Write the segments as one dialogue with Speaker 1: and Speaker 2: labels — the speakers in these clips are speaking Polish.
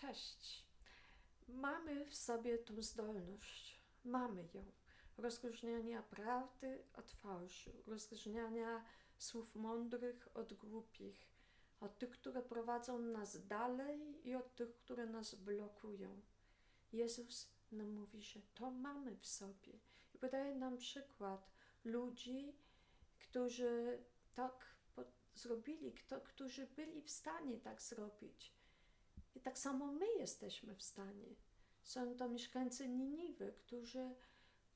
Speaker 1: Cześć. Mamy w sobie tą zdolność, mamy ją rozróżniania prawdy od fałszu, rozróżniania słów mądrych od głupich, od tych, które prowadzą nas dalej i od tych, które nas blokują. Jezus nam mówi, że to mamy w sobie i podaje nam przykład ludzi, którzy tak zrobili, kto, którzy byli w stanie tak zrobić. I tak samo my jesteśmy w stanie. Są to mieszkańcy Niniwy, którzy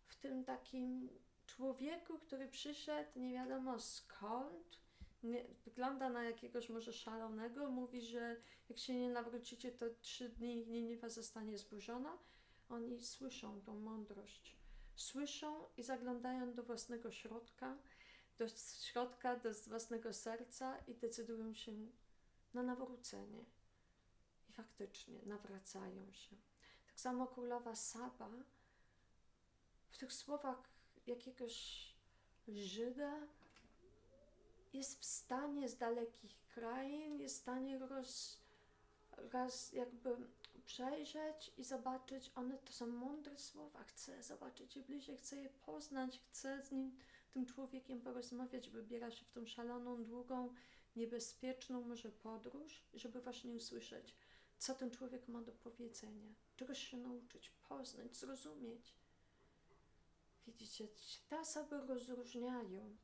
Speaker 1: w tym takim człowieku, który przyszedł nie wiadomo skąd, nie, wygląda na jakiegoś może szalonego, mówi, że jak się nie nawrócicie, to trzy dni Niniwa zostanie zburzona. Oni słyszą tą mądrość. Słyszą i zaglądają do własnego środka, do środka, do własnego serca i decydują się na nawrócenie. Faktycznie nawracają się. Tak samo królowa Saba w tych słowach jakiegoś Żyda jest w stanie z dalekich krain, jest w stanie roz, raz jakby przejrzeć i zobaczyć, one to są mądre słowa, chcę zobaczyć je bliżej, chcę je poznać, chcę z nim, tym człowiekiem porozmawiać, wybiera się w tą szaloną, długą, niebezpieczną może podróż, żeby właśnie usłyszeć, co ten człowiek ma do powiedzenia, czegoś się nauczyć, poznać, zrozumieć. Widzicie, te osoby rozróżniają.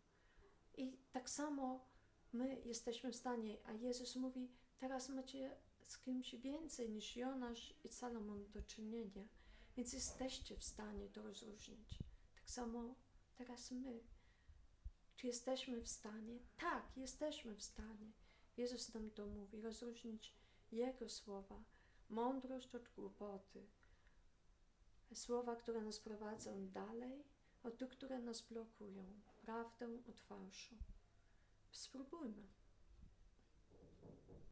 Speaker 1: I tak samo my jesteśmy w stanie, a Jezus mówi, teraz macie z kimś więcej niż Jonasz i Salomon do czynienia, więc jesteście w stanie to rozróżnić. Tak samo teraz my. Czy jesteśmy w stanie? Tak, jesteśmy w stanie. Jezus nam to mówi, rozróżnić Jego słowa, mądrość od głupoty, słowa, które nas prowadzą dalej, od tych, które nas blokują, prawdę od fałszu. Spróbujmy.